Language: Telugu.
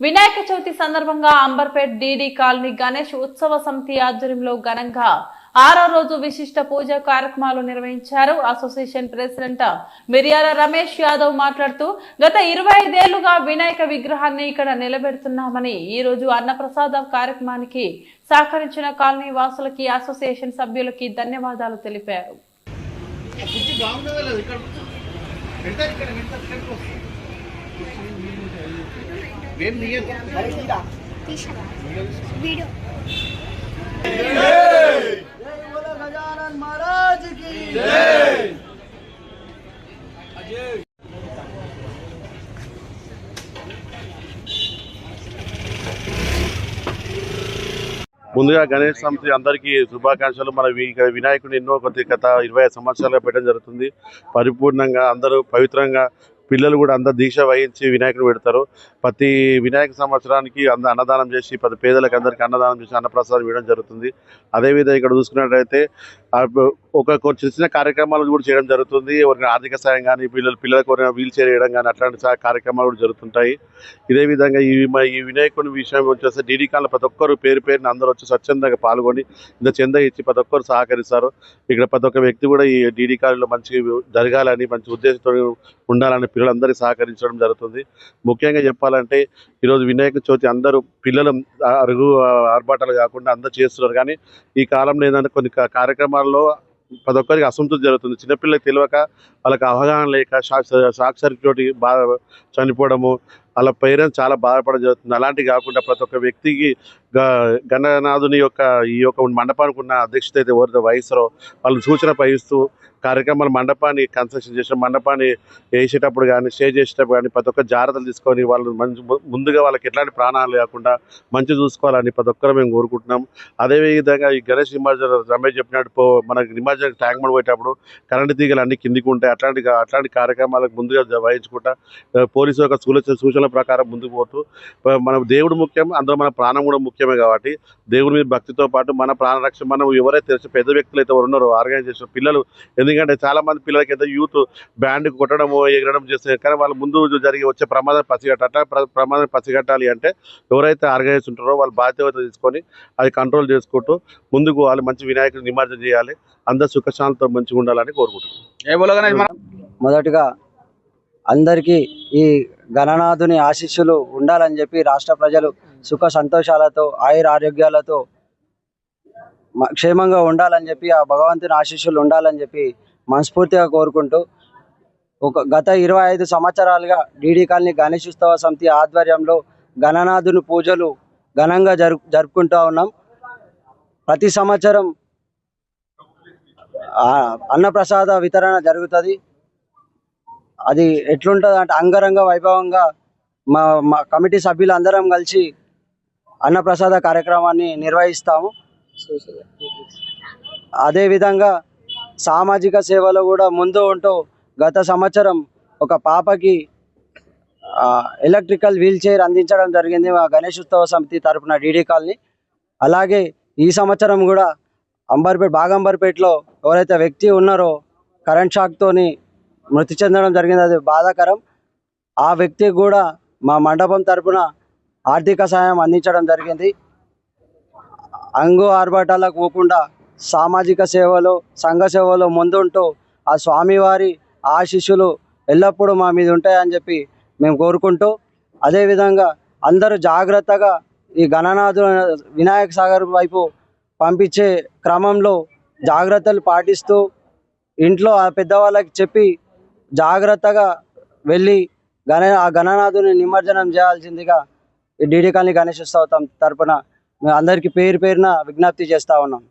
వినాయక చవితి సందర్భంగా అంబర్పేట్ డీడీ కాలనీ గణేష్ ఉత్సవ సమితి ఆధ్వర్యంలో ఘనంగా ఆరో రోజు విశిష్ట పూజ కార్యక్రమాలు నిర్వహించారు. అసోసియేషన్ ప్రెసిడెంట్ మిర్యాల రమేష్ యాదవ్ మాట్లాడుతూ గత ఇరవై ఐదేళ్ళుగా వినాయక విగ్రహాన్ని ఇక్కడ నిలబెడుతున్నామని ఈ రోజు అన్నప్రసాద కార్యక్రమానికి సహకరించిన కాలనీ వాసులకి అసోసియేషన్ సభ్యులకి ధన్యవాదాలు తెలిపారు. ముందుగా గణేష్ సంస్థ అందరికీ శుభాకాంక్షలు. మన వినాయకుడిని ఎన్నో కొద్ది గత ఇరవై సంవత్సరాలుగా పెట్టడం జరుగుతుంది. పరిపూర్ణంగా అందరూ పవిత్రంగా పిల్లలు కూడా అందరు దీక్ష వహించి వినాయకుడు పెడతారు. ప్రతి వినాయక సంవత్సరానికి అంద అన్నదానం చేసి పది పేదలకు అందరికీ అన్నదానం చేసి అన్నప్రసాదం ఇవ్వడం జరుగుతుంది. అదేవిధంగా ఇక్కడ చూసుకున్నట్టయితే ఒక చిన్న చిన్న కార్యక్రమాలు కూడా చేయడం జరుగుతుంది. ఎవరికి ఆర్థిక సాయం కానీ పిల్లలు పిల్లలకు ఎవరైనా వీల్ చైర్ వేయడం కానీ అట్లాంటి కార్యక్రమాలు కూడా జరుగుతుంటాయి. ఇదే విధంగా ఈ మ- ఈ వినాయకుని విషయం వచ్చేసి డీడీ కాలంలో ప్రతి ఒక్కరు పేరు పేరుని అందరూ వచ్చి స్వచ్ఛందంగా పాల్గొని ఇంత చెంద ఇచ్చి ప్రతి ఒక్కరు సహకరిస్తారు. ఇక్కడ ప్రతి ఒక్క వ్యక్తి కూడా ఈ డీడీ కాలంలో మంచి జరగాలని మంచి ఉద్దేశంతో ఉండాలని పిల్లలందరికీ సహకరించడం జరుగుతుంది. ముఖ్యంగా చెప్పాలంటే ఈరోజు వినాయక చవితి అందరూ పిల్లలు అరుగు ఆర్భాటాలు కాకుండా అందరూ చేస్తున్నారు. కానీ ఈ కాలంలో ఏంటంటే కొన్ని కార్యక్రమాలు కార్యక్రమాల్లో ప్రతి ఒక్కరికి అసంతృప్తి జరుగుతుంది. చిన్నపిల్లలకు తెలియక వాళ్ళకి అవగాహన లేక షాక్ షాక్ సర్క్యూట్ తోటి చనిపోవడము వాళ్ళ పేరెంట్స్ చాలా బాధపడడం జరుగుతుంది. అలాంటివి కాకుండా ప్రతి ఒక్క వ్యక్తికి గ- గణనాథుని యొక్క ఈ యొక్క మండపానికి ఉన్న అధ్యక్షత అయితే ఎవరితో వహిస్తారో వాళ్ళు సూచన పయిస్తూ కార్యక్రమాలు మండపాన్ని కన్స్ట్రక్షన్ చేసిన మండపాన్ని వేసేటప్పుడు కానీ స్టే చేసేటప్పుడు కానీ ప్రతి ఒక్క జాగ్రత్తలు తీసుకొని వాళ్ళు మంచి ముందుగా వాళ్ళకి ఎట్లాంటి ప్రాణాలు లేకుండా మంచి చూసుకోవాలని ప్రతి ఒక్కరు మేము కోరుకుంటున్నాం. అదేవిధంగా ఈ గణేష్ నిమజ్జనం రమేష్ చెప్పినట్టు పో మనకి నిమజ్జనం ట్యాంక్ మండ్ పోయేటప్పుడు కరెంటు తీగలు అన్ని కిందికి ఉంటాయి. అట్లాంటి అట్లాంటి కార్యక్రమాలకు ముందుగా వహించుకుంటా. పోలీసు యొక్క సూచన సూచనల ప్రకారం ముందుకు పోతూ మన దేవుడు ముఖ్యం అందులో మన ప్రాణం కూడా ముఖ్యమే కాబట్టి దేవుడి మీద భక్తితో పాటు మన ప్రాణ రక్షణ మనం ఎవరైతే తెలిసి పెద్ద వ్యక్తులు అయితే ఎవరు ఉన్నారో ఆర్గనైజేషన్ పిల్లలు. ఎందుకంటే చాలా మంది పిల్లలకి అయితే యూత్ బ్యాండ్ కొట్టడము ఎగరడం చేస్తారు కానీ వాళ్ళు ముందు జరిగి వచ్చే ప్రమాదం పసిగట్ట ప్రమాదం పసిగట్టాలి అంటే ఎవరైతే ఆర్గనైజ్ ఉంటారో వాళ్ళు బాధ్యత తీసుకొని అది కంట్రోల్ చేసుకుంటూ ముందుకు వాళ్ళు మంచి వినాయకుడు నిమజ్జనం చేయాలి. అందరు సుఖశాంతితో మంచిగా ఉండాలని కోరుకుంటున్నాం. మొదటిగా అందరికీ ఈ గణనాథుని ఆశీస్సులు ఉండాలని చెప్పి రాష్ట్ర ప్రజలు సుఖ సంతోషాలతో ఆయుర ఆరోగ్యాలతో మ- క్షేమంగా ఉండాలని చెప్పి ఆ భగవంతుని ఆశీస్సులు ఉండాలని చెప్పి మనస్ఫూర్తిగా కోరుకుంటూ ఒక గత ఇరవై ఐదు సంవత్సరాలుగా డీడీ కాలనీ గణేశోత్సవ ఉత్సవ సమితి ఆధ్వర్యంలో గణనాథుని పూజలు ఘనంగా జరుపు జరుపుకుంటూ ఉన్నాం. ప్రతి సంవత్సరం ఆ, అన్నప్రసాద వితరణ జరుగుతుంది. అది ఎట్లుంటుంది అంటే అంగరంగ వైభవంగా మా మా కమిటీ సభ్యులు అందరం కలిసి అన్నప్రసాద కార్యక్రమాన్ని నిర్వహిస్తాము. అదేవిధంగా సామాజిక సేవలో కూడా ముందు ఉంటూ గత సంవత్సరం ఒక పాపకి ఎలక్ట్రికల్ వీల్ చైర్ అందించడం జరిగింది మా గణేష్ ఉత్సవ సమితి తరపున డీడీ కాలనీ. అలాగే ఈ సంవత్సరం కూడా అంబర్పేట బాగంబర్పేటలో ఎవరైతే వ్యక్తి ఉన్నారో కరెంట్ షాక్తోని మృతి చెందడం జరిగింది. అది బాధాకరం. ఆ వ్యక్తికి కూడా మా మండపం తరపున ఆర్థిక సహాయం అందించడం జరిగింది. అంగు ఆర్భాటాలకు పోకుండా సామాజిక సేవలో సంఘ సేవలో ముందుంటూ ఆ స్వామివారి ఆశీస్సులు ఎల్లప్పుడూ మా మీద ఉంటాయని చెప్పి మేము కోరుకుంటూ అదేవిధంగా అందరూ జాగ్రత్తగా ఈ గణనాథు వినాయక సాగర్ వైపు పంపించే క్రమంలో జాగ్రత్తలు పాటిస్తూ ఇంట్లో ఆ పెద్దవాళ్ళకి చెప్పి జాగ్రత్తగా వెళ్ళి గణ ఆ గణనాథుని నిమజ్జనం చేయాల్సిందిగా ఈ డీడీ కాలనీ గణేష్ ఉత్సవం తరపున మేము అందరికీ పేరు పేరున విజ్ఞప్తి చేస్తా ఉన్నాం.